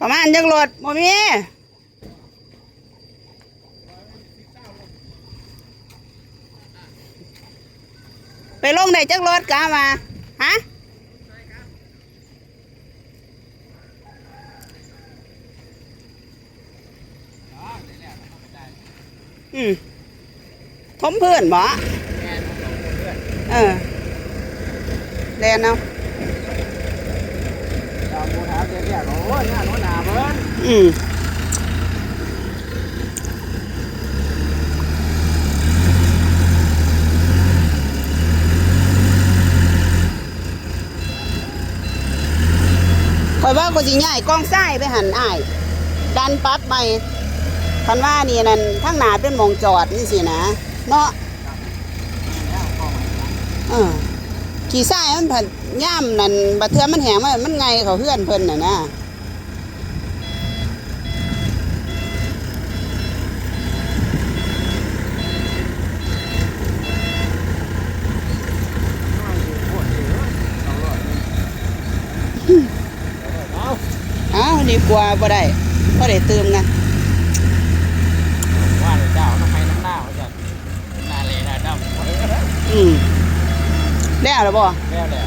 ประมาณจักรถบ่มีไปลงได้จักรถกะมาฮะอืมทมเพื่อนบ่เออแดนเอา ดาวมูถาม เรียโอ้ยงานหัวหนาเพิ่นอืมคอยว่าก็สิง่ายกล้องซ้ไปหันอ้าย ดันปั๊บไปคันว่านี่นั่นทั้งหนาเป็นมองจอดนี่สินะ เนาะเออ ขี่ซ้ายมันผันย่ามนั่นบัดเทือมันแหงมันมันไงเขาเพื่อนเพิ่นน่ะนะเอาอ้าวดีกว่าบ่ได้บ่ได้เติมไงว่าเจ้าน้ำไม้น้ำหน้าเขาจะหน้าเลยหน้าดำ อืม แล้วหรือบ่แล้วแหละ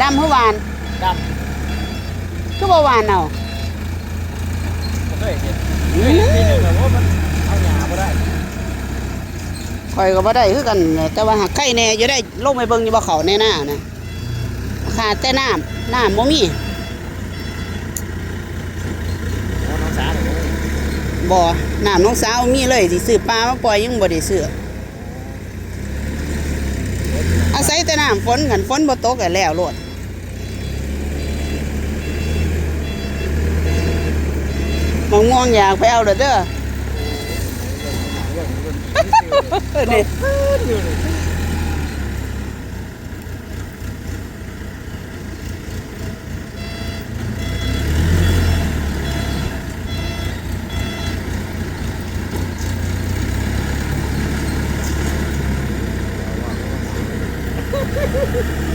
ดำเมื่อวานดคือบ่วานเอาำก็เคยเห็นเคยเห็นทีหนึงแบบว่ามันเอาหญ้าบ่ได้ข่อยก็บ่ได้คือกันแหละแต่ว่าหากไข่แน่อยู่ได้ลงไปเบิ่งอยู่บ่เขาแน่หน้านะขาดแต่น้ำน้ำบ่มีโอ้น้องสาวเนี่ยบ่น้ำน้องสาวมีเลยสิซื้อปลามาปล่อยยังบ่ได้ซื้อ อาศัยแต่น้ำฝนกันฝนบ่ตกก็แล้วโลดมองง่วงอยากไปเอาเด้อเด้อ Ha ha ha!